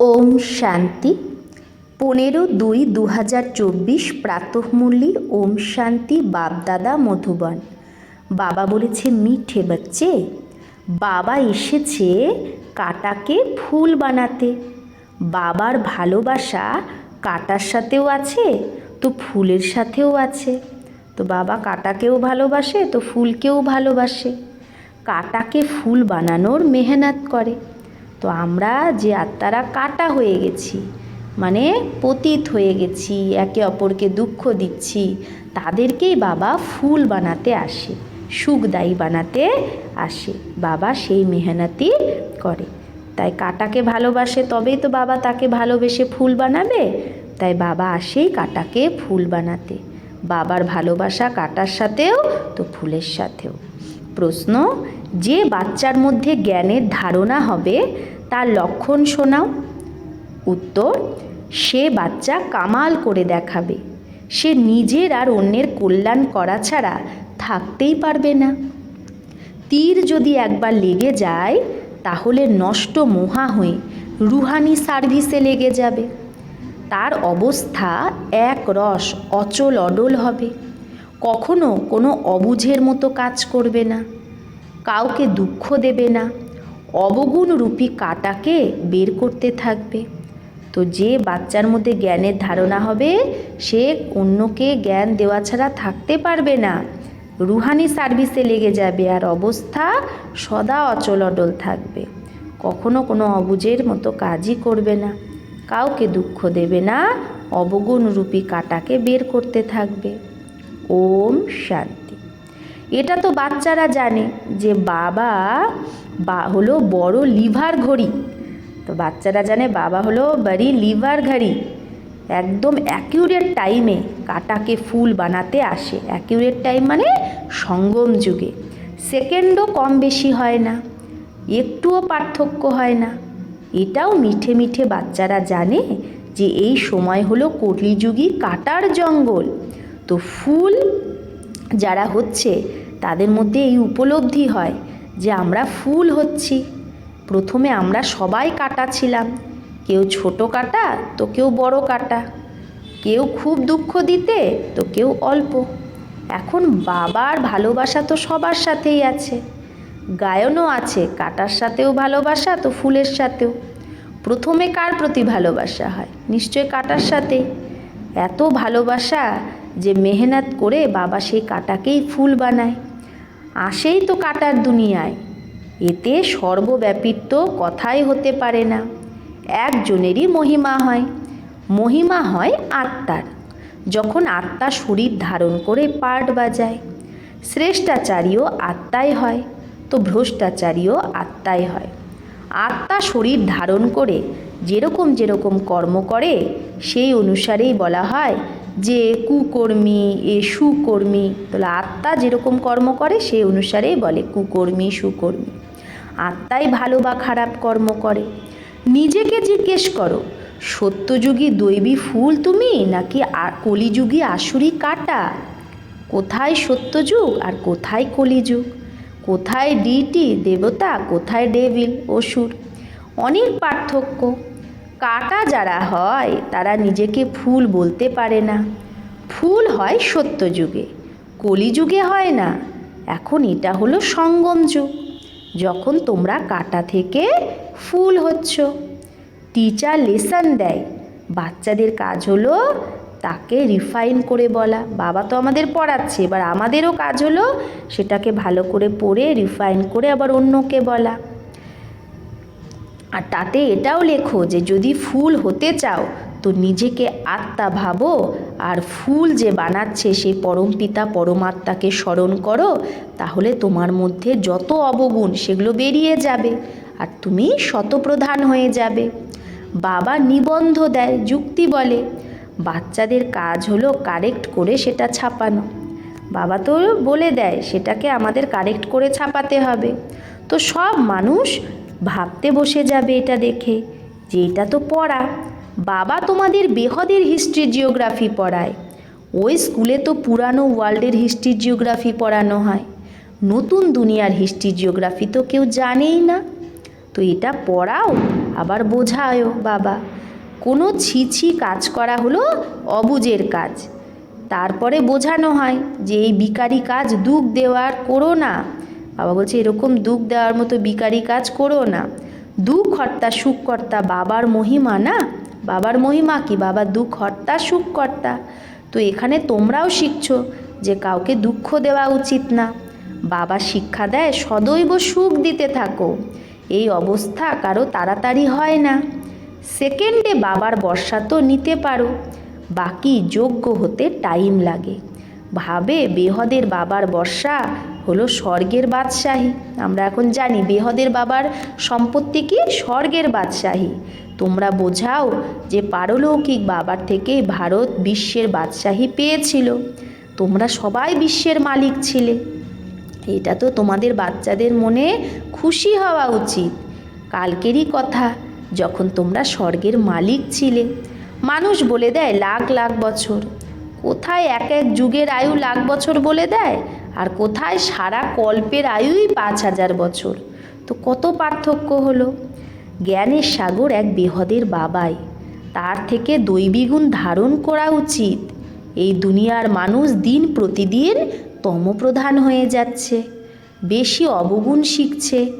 ওম শান্তি। পনেরো দুই দু হাজার চব্বিশ প্রাতঃমূল্যী ওম শান্তি, বাপদাদা, মধুবন। বাবা বলেছে, মিঠে বাচ্চে, বাবা এসেছে কাটাকে ফুল বানাতে। বাবার ভালোবাসা কাটার সাথেও আছে, তো ফুলের সাথেও আছে। তো বাবা কাটাকেও ভালোবাসে, তো ফুলকেও ভালোবাসে। কাটাকে ফুল বানানোর মেহনত করে। তো আমরা যে আত্মারা কাটা হয়ে গেছি মানে পতিত হয়ে গেছি, একে অপরকে দুঃখ দিচ্ছি, তাদেরকেই বাবা ফুল বানাতে আসে সুখদায়ী বানাতে আসে, বাবা সেই মেহনতই করে। তাই কাটাকে ভালোবাসে তবেই তো বাবা তাকে ভালোবেসে ফুল বানাবে, তাই বাবা আসেই কাটাকে ফুল বানাতে। বাবার ভালোবাসা কাটার সাথেও তো ফুলের সাথেও। প্রশ্ন যে বাচ্চার মধ্যে জ্ঞানের ধারণা হবে, তার লক্ষণ শোনাও। উত্তর, সে বাচ্চা কামাল করে দেখাবে। সে নিজের আর অন্যের কল্যাণ করা ছাড়া থাকতেই পারবে না। তীর যদি একবার লেগে যায়, তাহলে নষ্ট মোহা হয়ে রুহানি সার্ভিসে লেগে যাবে। তার অবস্থা এক রস অচল অডল হবে। কখনো কোনো অবুঝের মতো কাজ করবে না। কাউকে দুঃখ দেবে না। অবগুণ রূপী কাটাকে বের করতে থাকবে। তো যে বাচ্চার মধ্যে জ্ঞানের ধারণা হবে, সে অন্যকে জ্ঞান দেওয়া ছাড়া থাকতে পারবে না। রুহানি সার্ভিসে লেগে যাবে আর অবস্থা সদা অচল অডল থাকবে। কখনো কোনো অবুঝের মতো কাজই করবে না। কাউকে দুঃখ দেবে না অবগুণ রূপী কাটাকে বের করতে থাকবে। ওম শান্তি। এটা তো বাচ্চারা জানে যে বাবা বা হলো বড় লিভার ঘড়ি। তো বাচ্চারা জানে বাবা হলো বাড়ি লিভার ঘড়ি। একদম অ্যাকিউরেট টাইমে কাটাকে ফুল বানাতে আসে। অ্যাকিউরেট টাইম মানে সঙ্গম যুগে। সেকেন্ডও কম বেশি হয় না, একটুও পার্থক্য হয় না। এটাও মিঠে মিঠে বাচ্চারা জানে যে এই সময় হলো কলিযুগী কাটার জঙ্গল। তো ফুল যারা হচ্ছে তাদের মধ্যে এই উপলব্ধি হয় যে আমরা ফুল হচ্ছি। প্রথমে আমরা সবাই কাটা ছিলাম। কেউ ছোট কাটা, তো কেউ বড় কাটা। কেউ খুব দুঃখ দিতে, তো কেউ অল্প। এখন বাবার ভালোবাসা তো সবার সাথেই আছে। গায়নও আছে, কাটার সাথেও ভালোবাসা, তো ফুলের সাথেও। প্রথমে কার প্রতি ভালোবাসা হয়? নিশ্চয় কাটার সাথে এত ভালোবাসা যে মেহনত করে বাবা সেই কাটাকেই ফুল বানায়। আসেই তো কাটার দুনিয়ায়। এতে সর্বব্যাপিত্ব কথাই হতে পারে না। একজনেরই মহিমা হয়। মহিমা হয় আত্মার। যখন আত্মা শরীর ধারণ করে পার্ট বাজায়, শ্রেষ্ঠাচারীও আত্মাই হয়, তো ভ্রষ্টাচারীও আত্মাই হয়। আত্মা শরীর ধারণ করে যেরকম যেরকম কর্ম করে, সেই অনুসারেই বলা হয় যে কুকর্মী, এ সুকর্মী, তাহলে আত্মা যেরকম কর্ম করে, সেই অনুসারেই বলে কুকর্মী, সুকর্মী। আত্মাই ভালো বা খারাপ কর্ম করে। নিজেকে জিজ্ঞেস করো, সত্যযুগী দৈবী ফুল তুমি, নাকি কলিযুগী আসুরি কাটা? কোথায় সত্যযুগ আর কোথায় কলিযুগ? কোথায় ডিটি, দেবতা, কোথায় ডেভিল, অসুর? অনেক পার্থক্য। কাটা যারা হয়, তারা নিজেকে ফুল বলতে পারে না। ফুল হয় সত্যযুগে, কলিযুগে হয় না। এখন এটা হলো সঙ্গম যুগ। যখন তোমরা কাটা থেকে ফুল হচ্ছ। টিচার লেসন দেয়, বাচ্চাদের কাজ হলো তাকে রিফাইন করে বলা। বাবা তো আমাদের পড়াচ্ছে, এবার আমাদেরও কাজ হলো সেটাকে ভালো করে পড়ে, রিফাইন করে আবার অন্যকে বলা। আর তাতে এটাও লেখো যে যদি ফুল হতে চাও, তো নিজেকে আত্মা ভাবো আর ফুল যে বানাচ্ছে সেই পরমপিতা পরমাত্মাকে স্মরণ করো, তাহলে তোমার মধ্যে যত অবগুণ সেগুলো বেরিয়ে যাবে আর তুমি শতপ্রধান হয়ে যাবে। বাবা নিবন্ধ দেয়, যুক্তি বলে, বাচ্চাদের কাজ হলো কারেক্ট করে সেটা ছাপানো। বাবা তো বলে দেয়, সেটাকে আমাদের কারেক্ট করে ছাপাতে হবে। তো সব মানুষ ভাবতে বসে যাবে এটা দেখে। যে এটা তো পড়া। বাবা তোমাদের বেহদের হিস্ট্রি জিওগ্রাফি পড়ায়। ওই স্কুলে তো পুরানো ওয়ার্ল্ডের হিস্ট্রি জিওগ্রাফি পড়ানো হয়। নতুন দুনিয়ার হিস্ট্রি জিওগ্রাফি তো কেউ জানেই না। তো এটা পড়াও, আবার বোঝায়ও বাবা। কোনো ছিছি কাজ করা হলো অবুজের কাজ। তারপরে বোঝানো হয় যে এই বিকারি কাজ দুঃখ দেওয়ার করো না। বাবা বলছে, এরকম দুঃখ দেওয়ার মতো বিকারি কাজ করো না। দুঃখ হর্তা সুখ কর্তা বাবার মহিমা না? বাবার মহিমা কি? বাবা দুঃখ হর্তা সুখ কর্তা তো এখানে তোমরাও শিখছো যে কাউকে দুঃখ দেওয়া উচিত না। বাবা শিক্ষা দেয়, সদৈব সুখ দিতে থাকো। এই অবস্থা কারও তাড়াতাড়ি হয় না। সেকেন্ডে বাবার বর্ষা তো নিতে পারো। বাকি যোগ্য হতে টাইম লাগে। ভাবে বেহদের বাবার বর্ষা হলো স্বর্গের বাদশাহী। আমরা এখন জানি বেহদের বাবার সম্পত্তি কি? স্বর্গের বাদশাহী। তোমরা বোঝাও যে পারলৌকিক বাবার থেকে ভারত বিশ্বের বাদশাহী পেয়েছিল। তোমরা সবাই বিশ্বের মালিক ছিলে। এটা তো তোমাদের বাচ্চাদের মনে খুশি হওয়া উচিত। কালকেরই কথা, যখন তোমরা স্বর্গের মালিক ছিলে। মানুষ বলে দেয় লাখ লাখ বছর। কোথায় এক এক যুগের আয়ু লাখ বছর বলে দেয়? আর কোথায় সারা কল্পের আয়ুই পাঁচ হাজার বছর? তো কত পার্থক্য হলো? জ্ঞানের সাগর এক বেহদের বাবাই। তার থেকে দৈবিগুণ ধারণ করা উচিত। এই দুনিয়ার মানুষ দিন প্রতিদিন তমপ্রধান হয়ে যাচ্ছে। বেশি অবগুণ শিখছে।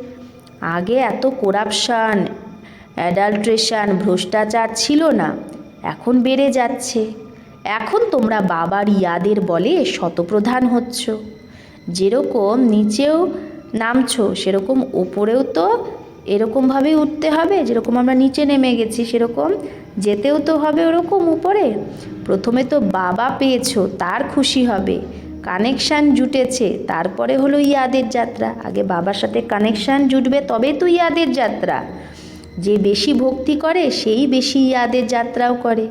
আগে এত করাপশান অ্যাডাল্ট্রেশন ভ্রষ্টাচার ছিল না। এখন বেড়ে যাচ্ছে। এখন তোমরা বাবার ইয়াদের বলে শতপ্রধান হচ্ছ। যেরকম নিচেও নামছো, সেরকম ওপরেও তো এরকমভাবেই উঠতে হবে। যেরকম আমরা নিচে নেমে গেছি, সেরকম যেতেও তো হবে ওরকম উপরে। প্রথমে তো বাবা পেয়েছ, তার খুশি হবে। কানেকশান জুটেছে, তারপরে হলো ইয়াদের যাত্রা। আগে বাবার সাথে কানেকশান জুটবে, তবে তো ইয়াদের যাত্রা। যে বেশি ভক্তি করে, সেই বেশি ইয়াদের যাত্রাও করে।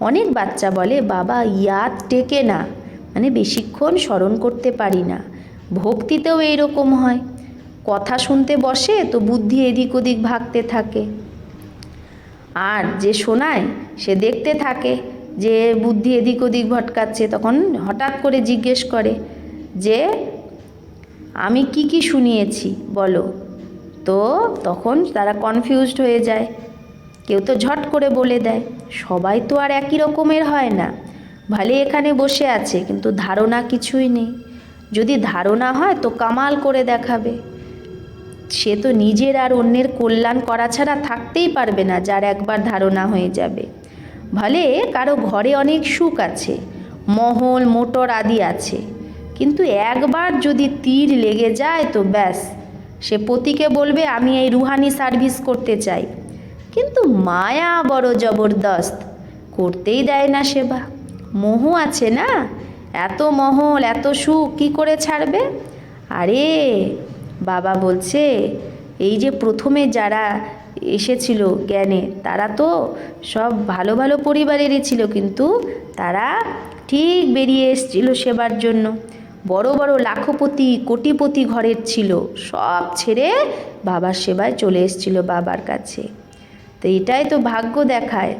অনেক বাচ্চা বলে, বাবা, ইয়াদ টেকে না। মানে বেশিক্ষণ স্মরণ করতে পারি না। ভক্তিতেও এইরকম হয়। কথা শুনতে বসে তো বুদ্ধি এদিক ওদিক ভাগতে থাকে। আর যে শোনায়, সে দেখতে থাকে যে বুদ্ধি এদিক ওদিক ভটকাচ্ছে, তখন হঠাৎ করে জিজ্ঞেস করে যে, আমি কি কি শুনিয়েছি? বলো। তো তখন তারা কনফিউজড হয়ে যায়। কেউ তো ঝট করে বলে দেয়। সবাই তো আর একই রকমের হয় না। ভালে এখানে বসে আছে, কিন্তু ধারণা কিছুই নেই। যদি ধারণা হয় তো কামাল করে দেখাবে। সে তো নিজের আর অন্যের কল্যাণ করা ছাড়া থাকতেই পারবে না, যার একবার ধারণা হয়ে যাবে। ভলে কারও ঘরে অনেক সুখ আছে, মহল, মোটর আদি আছে। কিন্তু একবার যদি তীর লেগে যায় তো ব্যাস, সে পতিকে বলবে, আমি এই রুহানি সার্ভিস করতে চাই। কিন্তু মায়া বড় জবরদস্ত, করতেই দেয় না সেবা। মোহ আছে না? এত মহল, এত সুখ, কী করে ছাড়বে? আরে, বাবা বলছে, এই যে প্রথমে যারা এসেছিল জ্ঞানে, তারা তো সব ভালো ভালো পরিবারেরই ছিল, কিন্তু তারা ঠিক বেরিয়ে এসেছিল সেবার জন্য। বড় বড় লাখপতি, কোটিপতি ঘরের ছিল, সব ছেড়ে বাবার সেবায় চলে এসেছিল বাবার কাছে। তো এটাই তো ভাগ্য দেখায়।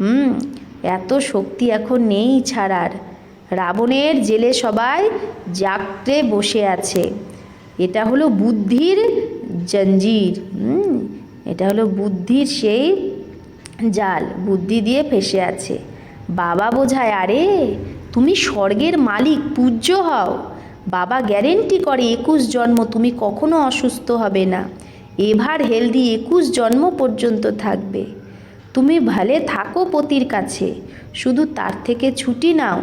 হুম, এত শক্তি এখন নেই ছাড়ার। রাবণের জেলে সবাই জাগতে বসে আছে। এটা হলো বুদ্ধির জঞ্জির এটা হলো বুদ্ধির সেই জাল, বুদ্ধি দিয়ে ফেসে আছে। বাবা বোঝায়, আরে, তুমি স্বর্গের মালিক, পূজ্য হও। বাবা গ্যারেন্টি করে একুশ জন্ম, তুমি কখনো অসুস্থ হবে না। এভার হেলদি একুশ জন্ম পর্যন্ত থাকবে। তুমি ভালে থাকো পতির কাছে। শুধু তার থেকে ছুটি নাও।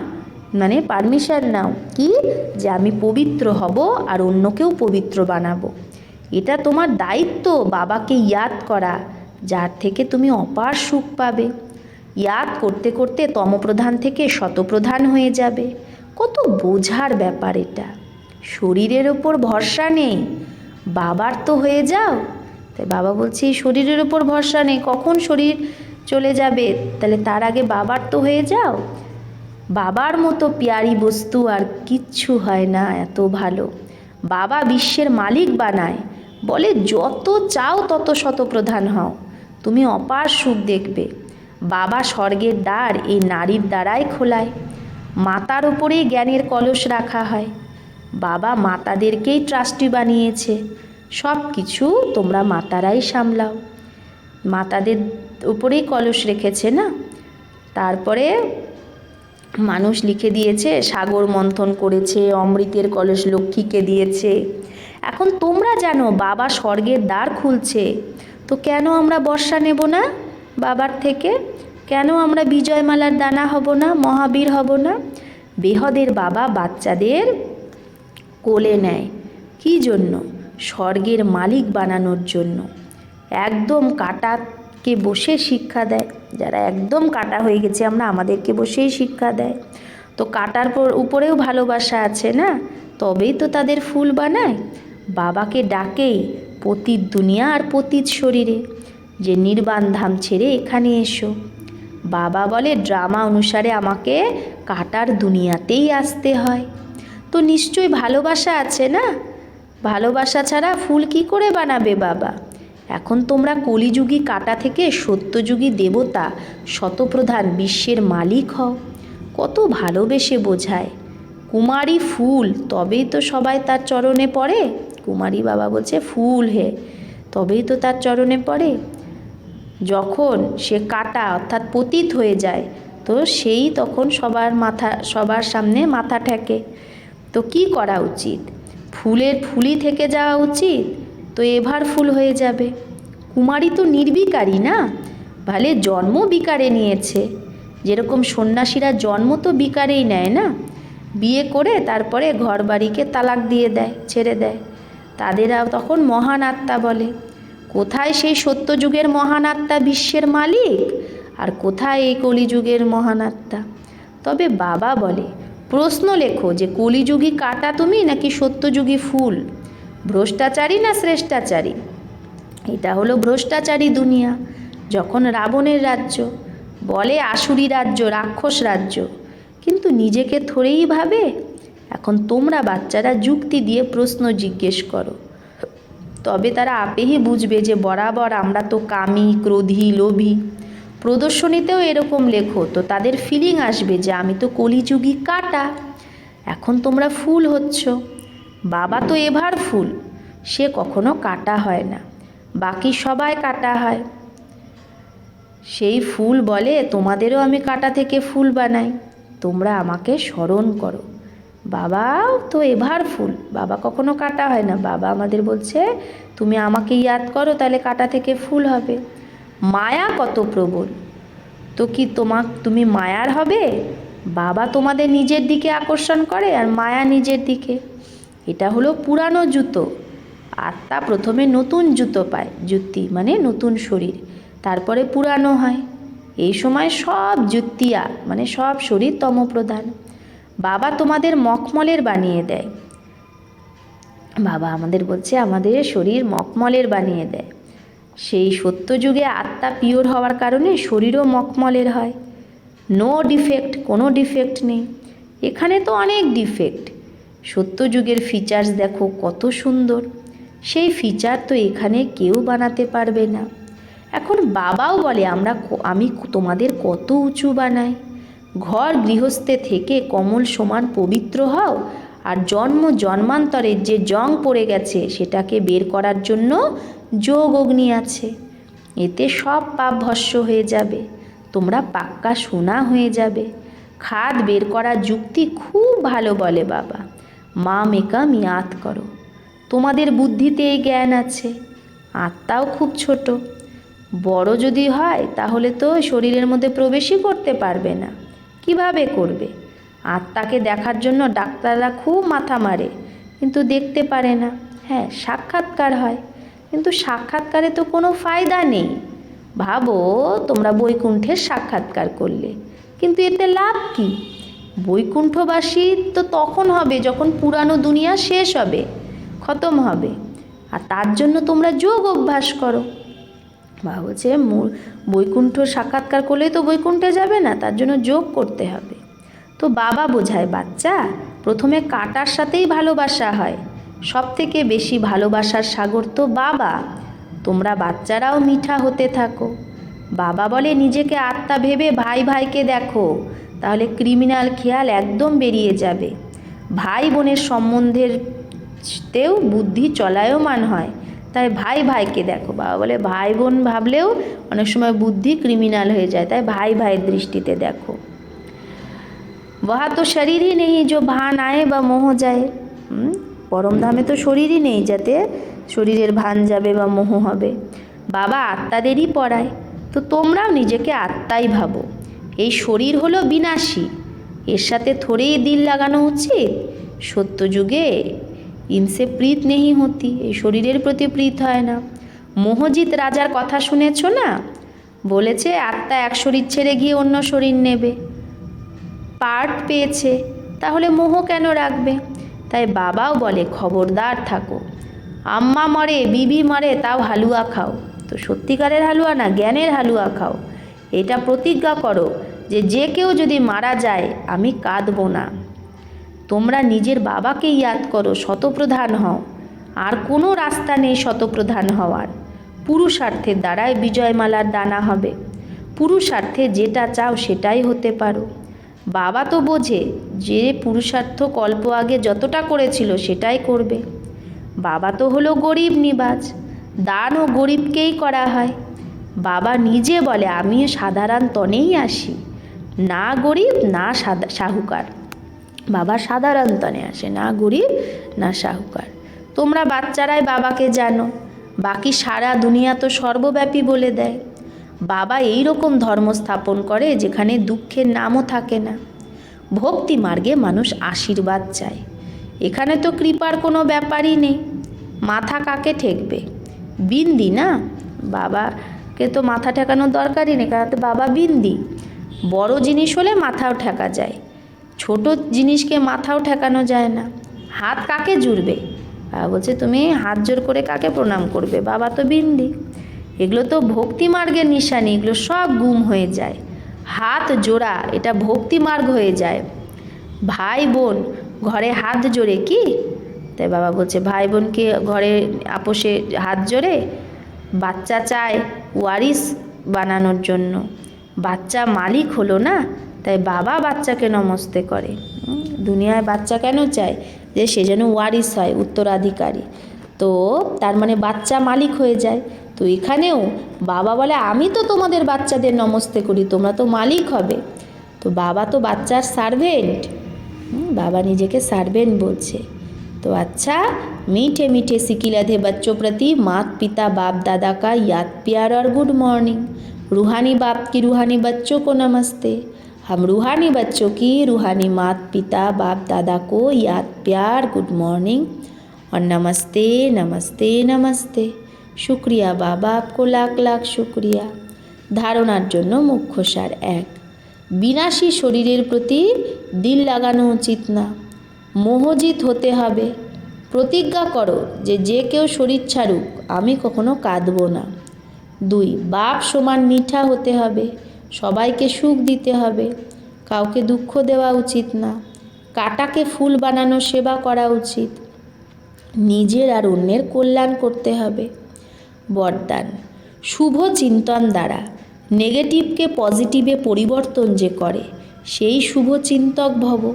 মানে পারমিশন নাও কি? যে আমি পবিত্র হব আর অন্যকেও পবিত্র বানাবো। এটা তোমার দায়িত্ব, বাবাকে ইয়াদ করা, যার থেকে তুমি অপার সুখ পাবে। ইয়াদ করতে করতে তমপ্রধান থেকে শতপ্রধান হয়ে যাবে। কত বোঝার ব্যাপার এটা। শরীরের ওপর ভরসা নেই। বাবার তো হয়ে যাও। তাই বাবা বলছে শরীরের ওপর ভরসা নেই। কখন শরীর চলে যাবে? তাহলে তার আগে বাবার তো হয়ে যাও। বাবার মতো পেয়ারি বস্তু আর কিচ্ছু হয় না, এত ভালো। বাবা বিশ্বের মালিক বানায়, বলে যত চাও তত শতপ্রধান হও, তুমি অপার সুখ দেখবে। বাবা স্বর্গের দ্বার এই নারীর দ্বারাই খোলায়, মাতার উপরেই জ্ঞানের কলস রাখা হয়। বাবা মাতাদেরকেই ট্রাস্টি বানিয়েছে সব কিছু তোমরা মাতারাই সামলাও। মাতাদের উপরেই কলস রেখেছে না? তারপরে মানুষ লিখে দিয়েছে, সাগর মন্থন করেছে, অমৃতের কলস লক্ষ্মীকে দিয়েছে। এখন তোমরা জানো বাবা স্বর্গের দ্বার খুলছে। তো কেন আমরা বর্ষা নেব না বাবার থেকে? কেন আমরা বিজয়মালার দানা হব না, মহাবীর হব না? বেহদের বাবা বাচ্চাদের কোলে নেয়। কী জন্য? স্বর্গের মালিক বানানোর জন্য। একদম কাটাকে বসে শিক্ষা দেয়। যারা একদম কাটা হয়ে গেছে, আমরা আমাদেরকে বসেই শিক্ষা দেয়। তো কাটার পর উপরেও ভালোবাসা আছে না? তবেই তো তাদের ফুল বানায়। বাবাকে ডাকেই পতিত দুনিয়া আর পতিত শরীরে। যে নির্বাণ ধাম ছেড়ে এখানে এসো। বাবা বলে, ড্রামা অনুসারে আমাকে কাটার দুনিয়াতেই আসতে হয়। তো নিশ্চয়ই ভালোবাসা আছে না? ভালোবাসা ছাড়া ফুল কি করে বানাবে বাবা? এখন তোমরা কলিযুগী কাটা থেকে সত্যযুগী দেবতা, শতপ্রধান বিশ্বের মালিক হও। কত ভালোবেসে বোঝায়, কুমারী ফুল, তবেই তো সবাই তার চরণে পড়ে। কুমারী বাবা বলছে, ফুল হে, তবেই তো তার চরণে পড়ে। যখন সে কাটা অর্থাৎ পতিত হয়ে যায়, তো সেই তখন সবার মাথা, সবার সামনে মাথা ঠেকে। তো কি করা উচিত? ফুলের ফুলই থেকে যাওয়া উচিত? তো এভার ফুল হয়ে যাবে। কুমারী তো নির্বিকারী না? ভালে জন্ম বিকারে নিয়েছে। যেরকম সন্ন্যাসীরা জন্ম তো বিকারেই নেয় না? বিয়ে করে তারপরে ঘর বাড়িকে তালাক দিয়ে দেয়, ছেড়ে দেয়। তাদের তখন মহান আত্মা বলে। কোথায় সেই সত্যযুগের মহান আত্মা বিশ্বের মালিক? আর কোথায় এই কলিযুগের মহান আত্মা? তবে বাবা বলে, প্রশ্ন লেখো যে কলিযুগী কাটা তুমি নাকি সত্যযুগী ফুল? ভ্রষ্টাচারী না শ্রেষ্ঠাচারী এটা হলো ভ্রষ্টাচারী দুনিয়া। যখন রাবণের রাজ্য, বলে আসুরি রাজ্য, রাক্ষস রাজ্য। কিন্তু নিজেকে থরেই ভাবে, এখন তোমরা বাচ্চারা যুক্তি দিয়ে প্রশ্ন জিজ্ঞেস করো। তবে তারা আপেহি বুঝবে যে বরাবর আমরা তো কামি, ক্রোধী, লোভী। প্রদর্শনীতেও এরকম লেখো, তো তাদের ফিলিং আসবে যে আমি তো কলিযুগী কাটা। এখন তোমরা ফুল হচ্ছ। বাবা তো এভার ফুল, সে কখনো কাটা হয় না, বাকি সবাই কাটা হয়। সেই ফুল বলে, তোমাদেরও আমি কাটা থেকে ফুল বানাই, তোমরা আমাকে স্মরণ করো। বাবাও তো এভার ফুল, বাবা কখনো কাটা হয় না। বাবা আমাদের বলছে, তুমি আমাকে ইয়াদ করো, তাহলে কাটা থেকে ফুল হবে। মায়া কত প্রবল। তো কি তোমা তুমি মায়ার হবে? বাবা তোমাদের নিজের দিকে আকর্ষণ করে আর মায়া নিজের দিকে। এটা হলো পুরানো জুতো। আত্মা প্রথমে নতুন জুতো পায়, জুতি মানে নতুন শরীর। তারপরে পুরানো হয়। এই সময় সব জুতিয়া মানে সব শরীর তমপ্রধান। বাবা তোমাদের মখমলের বানিয়ে দেয়। বাবা আমাদের বলছে, আমাদের শরীর মখমলের বানিয়ে দেয়। সেই সত্যযুগে আত্মা পিওর হওয়ার কারণে শরীরও মখমলের হয়। নো ডিফেক্ট কোনো ডিফেক্ট নেই। এখানে তো অনেক ডিফেক্ট সত্যযুগের ফিচার্স দেখো কত সুন্দর। সেই ফিচার তো এখানে কেউ বানাতে পারবে না। এখন বাবাও বলে, আমরা আমি তোমাদের কত উঁচু বানাই। ঘর গৃহস্থে থেকে কমল সমান পবিত্র হও, আর জন্ম জন্মান্তরের যে জং পড়ে গেছে, সেটাকে বের করার জন্য যোগ অগ্নি আছে। এতে সব পাপ ভস্য হয়ে যাবে, তোমরা পাক্কা সোনা হয়ে যাবে। খাদ বের করা যুক্তি খুব ভালো বলে বাবা। মা মেকা মিয়াত করো। তোমাদের বুদ্ধিতে এই জ্ঞান আছে। আত্মাও খুব ছোট। বড় যদি হয়, তাহলে তো শরীরের মধ্যে প্রবেশই করতে পারবে না। কীভাবে করবে? আত্মাকে দেখার জন্য ডাক্তাররা খুব মাথা মারে। কিন্তু দেখতে পারে না। হ্যাঁ সাক্ষাৎকার হয়। কিন্তু সাক্ষাৎকারে তো কোনো ফায়দা নেই। ভাবো, তোমরা বৈকুণ্ঠের সাক্ষাৎকার করলে। কিন্তু এতে লাভ কি? বৈকুণ্ঠবাসী তো তখন হবে যখন পুরানো দুনিয়া শেষ হবে, খতম হবে। আর তার জন্য তোমরা যোগ অভ্যাস করো। বাবা বলছে বৈকুণ্ঠ সাক্ষাৎকার করলে তো বৈকুণ্ঠে যাবে না, তার জন্য যোগ করতে হবে। তো বাবা বোঝায়, বাচ্চা, প্রথমে কাটার সাথেই ভালোবাসা হয়। সব থেকে বেশি ভালোবাসার সাগর তো বাবা। তোমরা বাচ্চারাও মিঠা হতে থাকো। বাবা বলে, নিজেকে আত্মা ভেবে ভাই ভাইকে দেখো। তাহলে ক্রিমিনাল খেয়াল একদম বেরিয়ে যাবে ভাই বোনের সম্বন্ধের তেও বুদ্ধি চলায়মান হয় তাই ভাই ভাইকে দেখো বাবা বলে ভাই বোন ভাবলেও অনেক সময় বুদ্ধি ক্রিমিনাল হয়ে যায় তাই ভাই ভাইয়ের দৃষ্টিতে দেখো वह तो शरीर ही नहीं जो ভান আয়ে বা মোহ যায় হুম? পরম ধামে তো শরীরই নেই যাতে শরীরের ভান যাবে বা মোহ হবে বাবা আত্মাদেরই পড়ায় তো তোমরাও নিজেকে আত্মাই ভাবো এই শরীর হলো বিনাশী। এর সাথে থোড়েই দিল লাগানো উচিত। সত্য যুগে ইনসে প্রীত নেহি হতি, এই শরীরের প্রতি প্রীত হয় না। মোহজিৎ রাজার কথা শুনেছ না? বলেছে, আত্মা এক শরীর ছেড়ে গিয়ে অন্য শরীর নেবে। পার্ট পেয়েছে, তাহলে মোহ কেন রাখবে? তাই বাবাও বলে, খবরদার থাকো। আম্মা মরে, বিবি মরে, তাও হালুয়া খাও। তো সত্যিকারের হালুয়া না, জ্ঞানের হালুয়া খাও। এটা প্রতিজ্ঞা করো। যে যে কেউ যদি মারা যায়, আমি কাঁদবো না। তোমরা নিজের বাবাকে ইয়াদ করো, শতপ্রধান হও। আর কোনো রাস্তা নেই শতপ্রধান হওয়ার। পুরুষার্থের দ্বারাই বিজয়মালার দানা হবে। পুরুষার্থে যেটা চাও সেটাই হতে পারো। বাবা তো বোঝে, যে পুরুষার্থ কল্প আগে যতটা করেছিল সেটাই করবে। বাবা তো হলো গরিব নিবাজ, দান ও গরিবকেই করা হয়। বাবা নিজে বলে, আমিও সাধারণ তনেই আসি। না গরিব, না সাদা, সাহুকার। বাবা সাধারণ তনে আসে, না গরিব, না সাহুকার। তোমরা বাচ্চারাই বাবাকে জানো, বাকি সারা দুনিয়া তো সর্বব্যাপী বলে দেয়। বাবা এই রকম ধর্ম স্থাপন করে যেখানে দুঃখের নামও থাকে না। ভক্তি মার্গে মানুষ আশীর্বাদ চায়। এখানে তো কৃপার কোনো ব্যাপারই নেই। মাথা কাকে ঠেকবে? বিন্দি না? বাবাকে তো মাথা ঠেকানোর দরকারই নেই, কারণ বাবা বিন্দি। বড় জিনিস হলে মাথাও ঠেকা যায়। ছোট জিনিসকে মাথাও ঠেকানো যায় না। হাত কাকে জুড়বে? বাবা বলছে, তুমি হাত জোর করে কাকে প্রণাম করবে? বাবা তো বিন্দি। এগুলো তো ভক্তি মার্গের নিশানি, এগুলো সব গুম হয়ে যায়। হাত জোড়া, এটা ভক্তি মার্গ হয়ে যায়। ভাই বোন, ঘরে হাত জোড়ে কি? তাই বাবা বলছে, ভাই বোনকে ঘরে আপোষে হাত জোড়ে? বাচ্চা চায় ওয়ারিস বানানোর জন্য। বাচ্চা মালিক হলো না তাই বাবা বাচ্চাকে নমস্তে করে হুম, দুনিয়ায় বাচ্চা কেন চায় যে সে যেন ওয়ারিস হয় উত্তরাধিকারী তো তার মানে বাচ্চা মালিক হয়ে যায় তো এখানেও বাবা বলে আমি তো তোমাদের বাচ্চাদের নমস্তে করি তোমরা তো মালিক হবে তো বাবা তো বাচ্চার সার্ভেন্ট বাবা নিজেকে সার্ভেন্ট বলছে तो अच्छा मीठे मीठे सिकिलधे बच्चों प्रति मात पिता बाप दादा का याद प्यार और गुड मॉर्निंग रूहानी बाप की रूहानी बच्चों को नमस्ते हम रूहानी बच्चों की रूहानी मात पिता बाप दादा को याद प्यार गुड मॉर्निंग और नमस्ते नमस्ते नमस्ते শুক্রিয়া বাবা আপকো লাখ লাখ শুক্রিয়া ধারণার জন্য মুখ্য সার এক বিনাশী শরীরের প্রতি দিল লাগানো উচিত না মোহজিত হতে হবে প্রতিজ্ঞা করো যে যে কেউ শরীর ছাড়ুক আমি কখনো কাঁদবো না দুই, বাপ সমান মিঠা হতে হবে, সবাইকে সুখ দিতে হবে, কাউকে দুঃখ দেওয়া উচিত না, কাটাকে ফুল বানানো, সেবা করা উচিত, নিজের আর অন্যের কল্যাণ করতে হবে। বরদান, শুভ চিন্তন দ্বারা, নেগেটিভকে পজিটিভে পরিবর্তন যে করে, সেই শুভ চিন্তক ভব।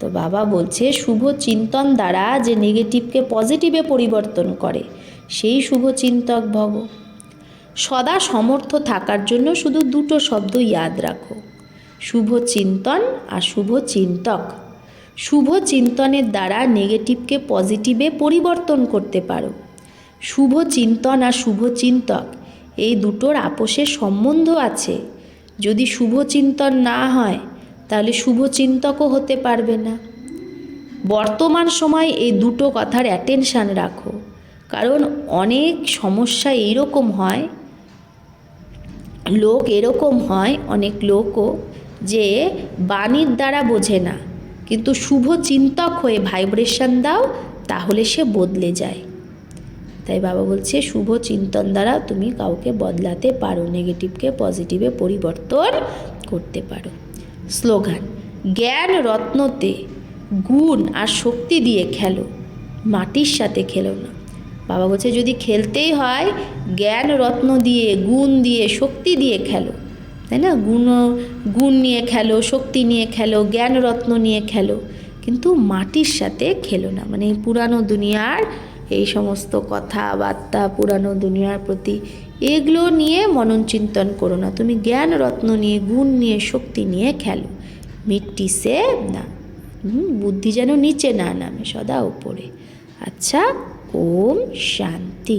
তো বাবা বলছে, শুভ চিন্তন দ্বারা যে নেগেটিভকে পজিটিভে পরিবর্তন করে, সেই শুভ চিন্তক ভব। সদা সমর্থ থাকার জন্য শুধু দুটো শব্দ ইয়াদ রাখো। শুভ চিন্তন আর শুভ চিন্তক। শুভ চিন্তনের দ্বারা নেগেটিভকে পজিটিভে পরিবর্তন করতে পারো। শুভ চিন্তন আর শুভ চিন্তক, এই দুটোর আপোষের সম্বন্ধ আছে। যদি শুভ চিন্তন না হয়, তাহলে শুভ চিন্তকও হতে পারবে না। বর্তমান সময় এই দুটো কথার অ্যাটেনশান রাখো। কারণ অনেক সমস্যা এইরকম হয় লোক এরকম হয়, অনেক লোকও, যে বাণীর দ্বারা বোঝে না। কিন্তু শুভ চিন্তক হয়ে ভাইব্রেশন দাও, তাহলে সে বদলে যায়। তাই বাবা বলছে, শুভ চিন্তন দ্বারা তুমি কাউকে বদলাতে পারো নেগেটিভকে পজিটিভে পরিবর্তন করতে পারো। স্লোগান, জ্ঞান রত্নতে গুণ আর শক্তি দিয়ে খেলো, মাটির সাথে খেলো না। বাবা বলছে, যদি খেলতেই হয়, জ্ঞান রত্ন দিয়ে, গুণ দিয়ে, শক্তি দিয়ে খেলো। তাই না? গুণ গুণ নিয়ে খেলো, শক্তি নিয়ে খেলো, জ্ঞান রত্ন নিয়ে খেলো। কিন্তু মাটির সাথে খেলো না। মানে পুরানো দুনিয়ার এই সমস্ত কথাবার্তা, পুরানো দুনিয়ার প্রতি এগুলো নিয়ে মনন চিন্তন করো না। তুমি জ্ঞান রত্ন নিয়ে, গুণ নিয়ে, শক্তি নিয়ে খেলো। মিট্টি সে না। বুদ্ধি যেন নিচে না নামে, সদা উপরে। আচ্ছা ওম শান্তি